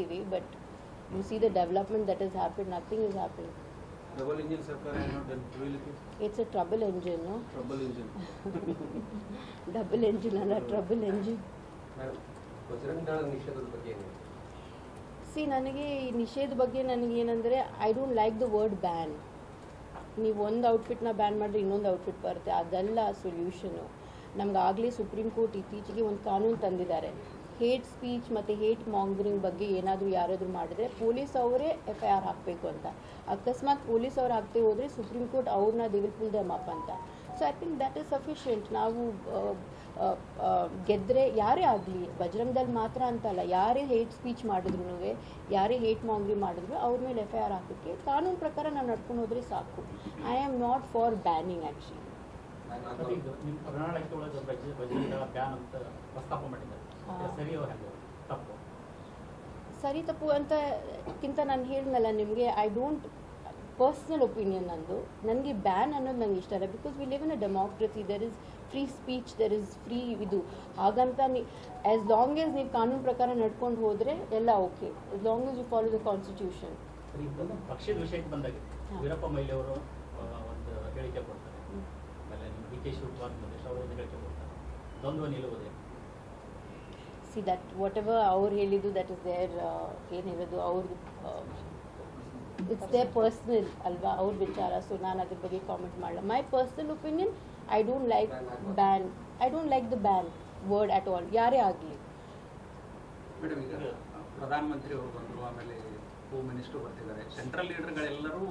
ಹೇಳ್ತೀವಿ but you see the development that is happen nothing is happy double engine ಸರ್ಕಾರ ಏನೋ reality it's a trouble engine trouble engine double engine ಅಲ್ಲ trouble engine see ನನಗೆ ಈ ನಿಷೇಧ ಬಗ್ಗೆ ನನಗೇನೆಂದರೆ I don't like the word ban ನೀವು ಒಂದು ಔಟ್ಫಿಟ್ನ ban ಮಾಡಿದ್ರೆ ಇನ್ನೊಂದು ಔಟ್ಫಿಟ್ ಬರುತ್ತೆ. ಅದೆಲ್ಲ ಸೊಲ್ಯೂಷನು ನಮಗಾಗಲೇ ಸುಪ್ರೀಂ ಕೋರ್ಟ್ ಇತ್ತೀಚೆಗೆ ಒಂದು ಕಾನೂನು ತಂದಿದ್ದಾರೆ. ಹೇಟ್ ಸ್ಪೀಚ್ ಮತ್ತು ಹೇಟ್ ಮಾಂಗರಿಂಗ್ ಬಗ್ಗೆ ಏನಾದರೂ ಯಾರಾದರೂ ಮಾಡಿದ್ರೆ ಪೊಲೀಸ್ ಅವರೇ ಎಫ್ ಐ ಆರ್ ಹಾಕಬೇಕು ಅಂತ. ಅಕಸ್ಮಾತ್ ಪೊಲೀಸ್ ಅವ್ರು ಹಾಕ್ತೇವೆ ಹೋದರೆ ಸುಪ್ರೀಂ ಕೋರ್ಟ್ ಅವ್ರನ್ನ they will pull them up ಅಂತ so I think that is sufficient ನಾವು ಗೆದ್ದರೆ ಯಾರೇ ಆಗಲಿ ಬಜರಂಗದಲ್ಲಿ ಮಾತ್ರ ಅಂತಲ್ಲ, ಯಾರೇ ಹೇಟ್ ಸ್ಪೀಚ್ ಮಾಡಿದ್ರು ಯಾರೇ ಹೇಟ್ ಮಾಂಗ್ರಿ ಮಾಡಿದ್ರು ಅವ್ರ ಮೇಲೆ ಎಫ್ ಐ ಆರ್ ಹಾಕೋಕ್ಕೆ ಕಾನೂನು ಪ್ರಕಾರ ನಾವು ನಡ್ಕೊಂಡು ಹೋದರೆ ಸಾಕು. I am not for banning actually ಅಂತ ಹೆಂಗೆ ತಪ್ಪು ಸರಿ ತಪ್ಪು ಅಂತಕ್ಕಿಂತ ನಾನು ಹೇಳಿದ್ನಲ್ಲ ನಿಮಗೆ ಐ ಡೋಂಟ್ ಪರ್ಸ್ನಲ್ ಒಪಿನಿಯನ್ ನಂದು. ನನಗೆ ಬ್ಯಾನ್ ಅನ್ನೋದು ನಂಗೆ ಇಷ್ಟ ಇಲ್ಲ because we live in a democracy there is free speech there is free ಇದು. ಹಾಗಂತ ನೀ ಆ್ಯಸ್ ಲಾಂಗ್ ಆಸ್ ನೀವು ಕಾನೂನು ಪ್ರಕಾರ ನಡ್ಕೊಂಡು ಹೋದರೆ ಎಲ್ಲ okay as long as you follow the constitution ಸರಿ ಪಕ್ಷದ ವಿಷಯಕ್ಕೆ ಬಂದಾಗ ವೀರಪ್ಪ ಮೊಯ್ಲಿ ಅವರು ಒಂದು ಹೇಳಿಕೆ ಕೊಡ್ತಾರೆ. ಆಮೇಲೆ ಡಿ ಕೆ ಶಿವಕುಮಾರ್ ಅವರು ಹೇಳಿಕೆ ಕೊಡ್ತಾರೆ. ದ್ವಂದ್ವ ನಿಲ್ಲುವುದೇ. ಸಿ ದಟ್ ವಾಟ್ ಎವರ್ ಅವ್ರು ಹೇಳಿದ್ದು ದಟ್ ಇಸ್ ದೇರ್ ಏನು ಹೇಳೋದು ಅವ್ರದ್ದು ಇಟ್ಸ್ ದೇರ್ ಪರ್ಸ್ನಲ್ ಅಲ್ವಾ ಅವ್ರ ವಿಚಾರ. ಸೊ ನಾನು ಅದ್ರ ಬಗ್ಗೆ ಕಾಮೆಂಟ್ ಮಾಡಲ್ಲ my personal opinion I don't like ban I don't like the ban word at all ಯಾರೇ ಆಗಲಿ. ಮೇಡಮ್ ಈಗ ಪ್ರಧಾನಮಂತ್ರಿ ಅವರು ಬಂದರು ಆಮೇಲೆ ಹೋಮ್ ಮಿನಿಸ್ಟರ್ ಬರ್ತಿದ್ದಾರೆ. ಸೆಂಟ್ರಲ್ ಲೀಡರ್ಗಳೆಲ್ಲರೂ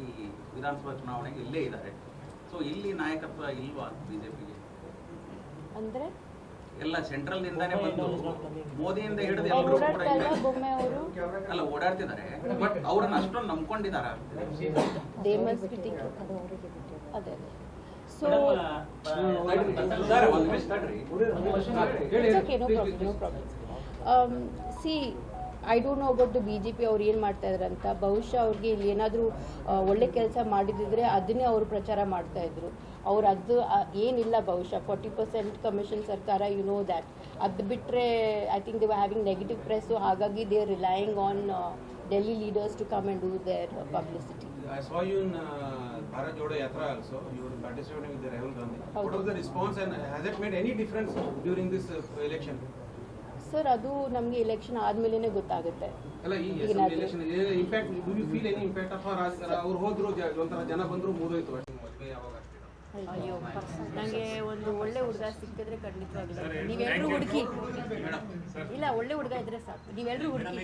ಈ ವಿಧಾನಸಭಾ ಚುನಾವಣೆಗೆ ಇಲ್ಲೇ ಇದ್ದಾರೆ. ಸೊ ಇಲ್ಲಿ ನಾಯಕತ್ವ ಇಲ್ವಾ ಬಿಜೆಪಿಗೆ? ಅಂದರೆ? ಎಲ್ಲ ಸೆಂಟ್ರಲ್ ನಿಂದಾನೇ ಬಂದು ಮೋದಿಯಿಂದ ಹಿಡಿದು ಎಲ್ಲರೂ ಕೂಡ ಅಲ್ಲ ಓಡಾಡ್ತಿದ್ದಾರೆ. ಬಟ್ ಅವ್ರನ್ನ ಅಷ್ಟೊಂದು ನಂಬ್ಕೊಂಡಿದಾರ so okay, I don't know about the B J P ಅವ್ರು ಏನು ಮಾಡ್ತಾ ಇದ್ದಾರೆ ಅಂತ ಬಹುಶಃ ಅವ್ರಿಗೆ ಇಲ್ಲಿ ಏನಾದರೂ ಒಳ್ಳೆ ಕೆಲಸ ಮಾಡಿದಿದ್ರೆ ಅದನ್ನೇ ಅವರು ಪ್ರಚಾರ ಮಾಡ್ತಾ ಇದ್ರು ಅವ್ರು ಅದು ಏನಿಲ್ಲ ಬಹುಶಃ ಫಾರ್ಟಿ ಪರ್ಸೆಂಟ್ ಕಮಿಷನ್ ಸರ್ಕಾರ ಯು ನೋ ದ್ಯಾಟ್ ಅದು ಬಿಟ್ಟರೆ I think they having negative press ಹಾಗಾಗಿ they are relying on Delhi leaders to come and do their publicity I saw you in uh, Bharat Jodo Yatra also. You were participating with the Rahul Gandhi. What ಹೌದು. was the response and has it made any difference during this uh, election? Sir ಅದು ನಮಗೆ election ಆದ್ಮೇಲೆ ಗೊತ್ತಾಗುತ್ತೆ. ಅಲ್ಲ ಈ ಈಗ assembly impact do you feel any impact of ಅವ್ರು ಹೋದ್ರು ಜ- ಒಂಥರ ಜನ ಬಂದ್ರು ಮುಗಿದೋಯ್ತು ಅಷ್ಟೇ ಯಾವಾಗ ಆಗ್ತೀರಾ ಅಯ್ಯೋ ನನಗೆ ಒಂದು ಒಳ್ಳೆ ಹುಡುಗ ಸಿಕ್ಕಿದ್ರೆ ಖಂಡಿತವಾಗಿಲ್ಲ ನೀವೆಲ್ಲರೂ ಹುಡುಕಿ ಇಲ್ಲ ಒಳ್ಳೆ ಹುಡುಗ ಇದ್ರೆ ಸಾಕು. ನೀವೆಲ್ಲರೂ ಹುಡುಕಿ